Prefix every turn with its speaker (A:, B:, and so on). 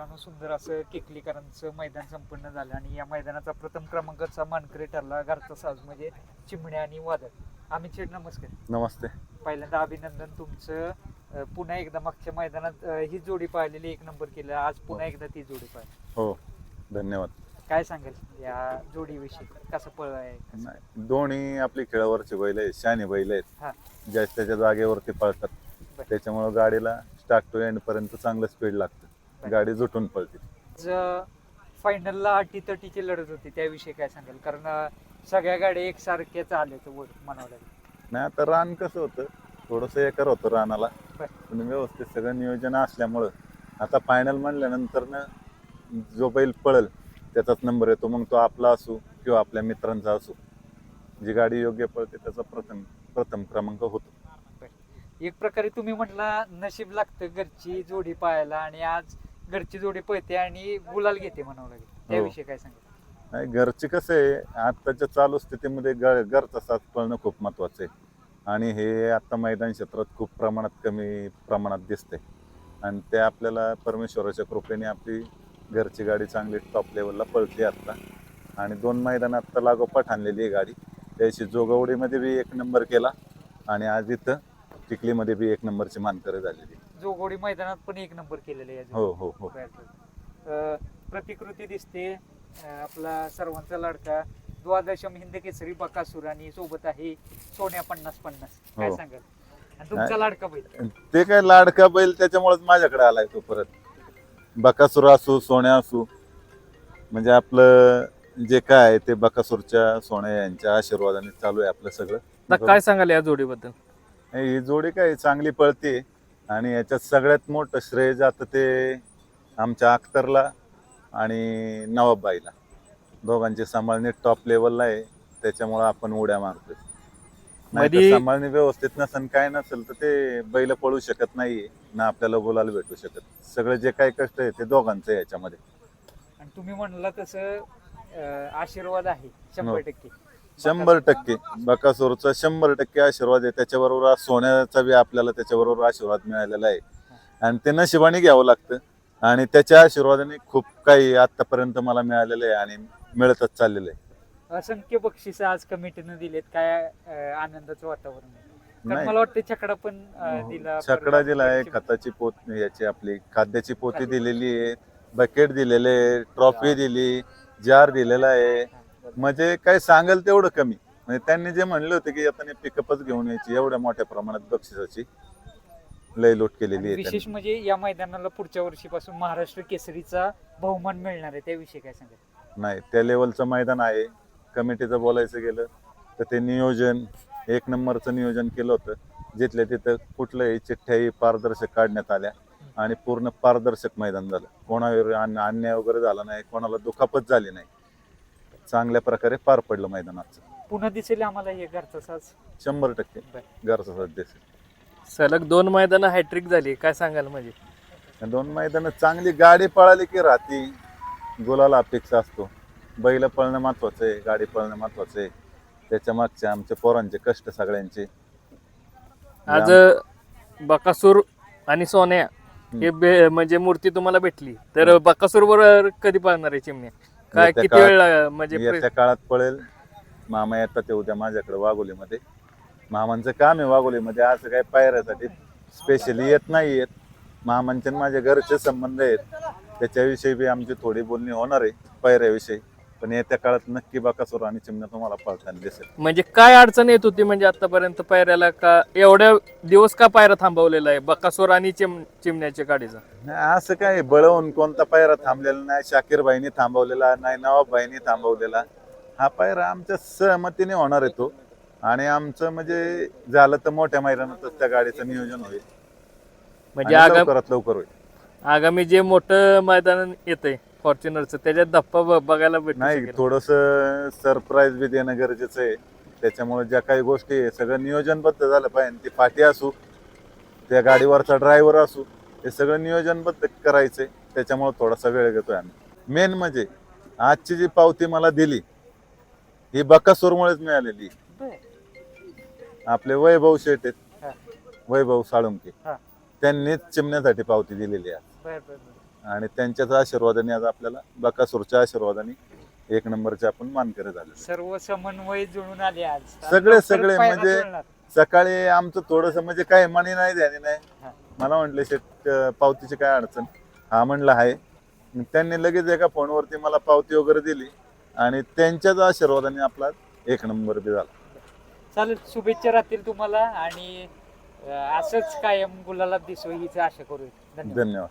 A: सुंदर असं केकलीकरांचं मैदान संपन्न झालं आणि या मैदानाचा प्रथम क्रमांकाचा मानकरी ठरला घरचा साज म्हणजे चिमण्या आणि वादळ. अमित शेठ नमस्कार.
B: नमस्ते.
A: पहिल्यांदा अभिनंदन तुमचं. पुन्हा एकदा मागच्या मैदानात ही जोडी पाहिलेली एक नंबर केलं आज पुन्हा एकदा ती जोडी पाहिली.
B: हो धन्यवाद.
A: काय सांगेल या जोडीविषयी? कसं पळ आहे?
B: दोन्ही आपली खेळावरची बैल आहेत शानी बैल
A: हा.
B: आहेत ज्या त्याच्या जागेवरती पळतात. त्याच्यामुळे गाडीला स्टार्ट टू एंड पर्यंत चांगलं स्पीड लागतं. गाडी जुटून पळते.
A: फायनलला अटी तटीची लढत होती त्याविषयी काय सांगाल? कारण अं, सगळ्या गाड्या एकसारख्याच आल्या वर म्हणावं लागेल.
B: नाही आता रान कसं होतं थोडस एकर होतं रानाला.
A: बरं.
B: पण व्यवस्थित सगळं नियोजन असल्यामुळं आता फायनल म्हणल्यानंतर ना जो बैल पळल त्याचाच नंबर येतो. मग तो आपला असो किंवा आपल्या मित्रांचा असो. जी गाडी योग्य पळते त्याचा प्रथम प्रथम क्रमांक होतो.
A: एक प्रकारे तुम्ही म्हटला नशीब लागतं घरची जोडी पाहायला आणि आज घरची जोडी पळते आणि गुलाल घेते म्हणावं लागेल. त्याविषयी काय सांगाल?
B: नाही घरची कसं आहे आत्ताच्या चालू स्थितीमध्ये ग- घरचा साथ पळणं खूप महत्वाचं आहे. आणि हे आता मैदान क्षेत्रात खूप प्रमाणात कमी प्रमाणात दिसते आणि ते आपल्याला परमेश्वराच्या कृपेने आपली घरची गाडी चांगली टॉप लेवलला पळते आत्ता. आणि दोन मैदान आत्ता लागोपाठ आणलेली आहे गाडी. त्याशी जोगवडीमध्ये बी एक नंबर केला. आणि आज इथं चिखलीमध्ये बी एक नंबरची मानकरी झालेली.
A: जोगोडी मैदानात पण एक नंबर केलेले आहे
B: हो हो हो.
A: अं, प्रतिकृती दिसते अं, आपला सर्वांचा लाडका द्वादशम हिंद केसरी बकासूर आणि सोबत आहे सोन्या पन्नास पन्नास काय
B: हो.
A: सांगाल आणि तुमचा
B: नाही.
A: लाडका बैल
B: ते काय लाडका बैल त्याच्यामुळेच माझ्याकडे आलाय तो परत बकासूर असू सोन्या असू म्हणजे आपलं जे काय आहे ते बकासूरच्या सोन्या यांच्या आशीर्वादाने चालू आहे आपलं
C: आता
B: सगळं
C: काय सांगाल या जोडीबद्दल
B: ही जोडी काय चांगली पळते आणि याच्यात सगळ्यात मोठं श्रेय जातं ते आमच्या अख्तरला आणि नवाबबाईला. दोघांची सांभाळणी टॉप लेवलला आहे त्याच्यामुळं आपण उड्या मारतोय. नाही सांभाळणी व्यवस्थित नसेल काय नसेल तर ते बैल पळू शकत नाही ना आपल्याला बोलायला भेटू शकत. सगळं जे काही कष्ट आहे ते दोघांचं याच्यामध्ये.
A: आणि तुम्ही म्हणला तसं आशीर्वाद आहे शंभर
B: हो.
A: टक्के.
B: शंभर टक्के. बकासूरचा शंभर टक्के आशीर्वाद आहे. त्याच्याबरोबर आज सोन्याचा बी आपल्याला त्याच्याबरोबर आशीर्वाद मिळालेला आहे. आणि ते नशिबाने घ्यावं लागतं. आणि त्याच्या आशीर्वादाने खूप काही आतापर्यंत मला मिळालेलं आहे आणि मिळतच चाललेलं आहे.
A: असंख्य बक्षीस आज कमिटीनं दिलेत. काय अं, आनंदाचं वातावरण आहे. कारण
B: नाही.
A: मला वाटतं छकडा पण अं, दिला
B: छकडा
A: परत
B: दिला आहे.
A: बक्षीस-
B: खताची पोत याची आपली खाद्याची पोती दिलेली आहे. बकेट दिलेले ट्रॉफी दिली. जार दिलेला आहे. म्हणजे काय सांगेल तेवढं कमी. म्हणजे त्यांनी जे म्हणले होते की आता पिकअपच घेऊन यायची एवढ्या मोठ्या प्रमाणात बक्षिसाची लय लूट केलेली आहे
A: विशेष
B: त्यांनी.
A: म्हणजे या मैदानाला पुढच्या वर्षीपासून महाराष्ट्र केसरीचा बहुमान मिळणार आहे त्याविषयी काय सांगाल?
B: नाही त्या लेवलचं मैदान आहे. कमिटीचं बोलायचं गेलं तर ते नियोजन एक नंबरचं नियोजन केलं होतं. जिथल्या तिथं कुठल्याही चिठ्ठ्याही पारदर्शक काढण्यात आल्या आणि पूर्ण पारदर्शक मैदान झालं. कोणावर अन- अन्याय वगैरे झाला नाही कोणाला दुखापत झाली नाही. चांगल्या प्रकारे पार पडलं मैदानाचं.
A: पुन्हा दिसेल आम्हाला हे घरचा साज
B: शंभर टक्के. घरचा साथ दिसेल.
C: सलग दोन मैदान हॅट्रिक झाली. काय सांगाल म्हणजे?
B: दोन मैदान चांगली गाडी पळाली की राहती. गुलाला अपेक्षा असतो. बैल पळणं महत्वाचं आहे. गाडी पळणं महत्वाचं आहे. त्याच्या मागचे आमच्या पोरांचे कष्ट सगळ्यांचे.
C: आज बकासूर आणि सोन्या हे बे- म्हणजे मूर्ती तुम्हाला भेटली. तर बकासूर बरोबर कधी पाळणार आहे चिमण्या? काय
B: येत्या
C: किती
B: काळात-
C: वेळ ला- म्हणजे प्रे-
B: काळात पळेल. मामा येतात ते उद्या माझ्याकडे वाघोलीमध्ये. मामांचं काम आहे वाघोलीमध्ये. असं काही पायऱ्यासाठी स्पेशली येत नाही येत. मामांचे आणि माझ्या घरचे संबंध आहेत. त्याच्याविषयी बी आमची थोडी बोलणी होणार आहे पायऱ्याविषयी. पण येत्या काळात नक्की बाकासूर आणि चिमण्या तुम्हाला पळताना दिसेल.
C: म्हणजे काय अडचण येत होती म्हणजे आतापर्यंत पायऱ्याला का एवढ्या दिवस का पायरा थांबवलेला आहे? बकासूर आणि चिम चिमण्याच्या गाडीचा?
B: नाही, असं काय बळवून कोणता पायरा थांबलेला नाही शाकीर भाईनी थांबवलेला नाही नवाब भाईनी थांबवलेला. हा पायरा आमच्या सहमतीने होणार आहे तो. आणि आमचं म्हणजे झालं तर मोठ्या मैदानातच त्या गाडीचं नियोजन होईल.
C: म्हणजे
B: आणि
C: आगाम
B: लवकरात लवकर होईल.
C: आगामी जे मोठं मैदान येतंय फॉर्च्युनरचं. त्याच्यात धप्पा ब- बघायला भेटू
B: नाही. थोडस सरप्राईज बी देणं गरजेचं आहे. त्याच्यामुळे ज्या काही गोष्टी आहे सगळं नियोजनबद्ध झालं पाहिजे. ती फाटी असू त्या गाडीवरचा ड्रायव्हर असू हे सगळं नियोजनबद्ध करायचंय. त्याच्यामुळे थोडासा वेळ घेतोय आम्ही. मेन म्हणजे आजची जी पावती मला दिली ही बकासूरमुळेच मिळालेली आपले वैभव शेट
A: हा.
B: आहेत वैभव साळुंके.
A: हा.
B: त्यांनीच चिमण्यासाठी पावती दिलेली आहे.
A: बर बर बर.
B: आणि त्यांच्याच आशीर्वादाने आज आपल्याला बकासूरच्या आशीर्वादाने एक नंबरचे आपण मानकरी झाले
A: सर्व समन्वय जुळून आले आज.
B: सगळे- सगळे म्हणजे-. सकाळी आमचं थोडस म्हणजे काय मनी नाही ध्यानी. नाही. मला म्हटले शेट अं, पावतीची काय अडचण? हा म्हणलं आहे. त्यांनी लगेच एका फोनवरती मला पावती वगैरे दिली आणि त्यांच्याच आशीर्वादाने आपला एक नंबर बी झाला.
A: चालेल शुभेच्छा राहतील तुम्हाला आणि असंच कायम गुलाला दिसो हीच आशा करू
B: धन्यवाद.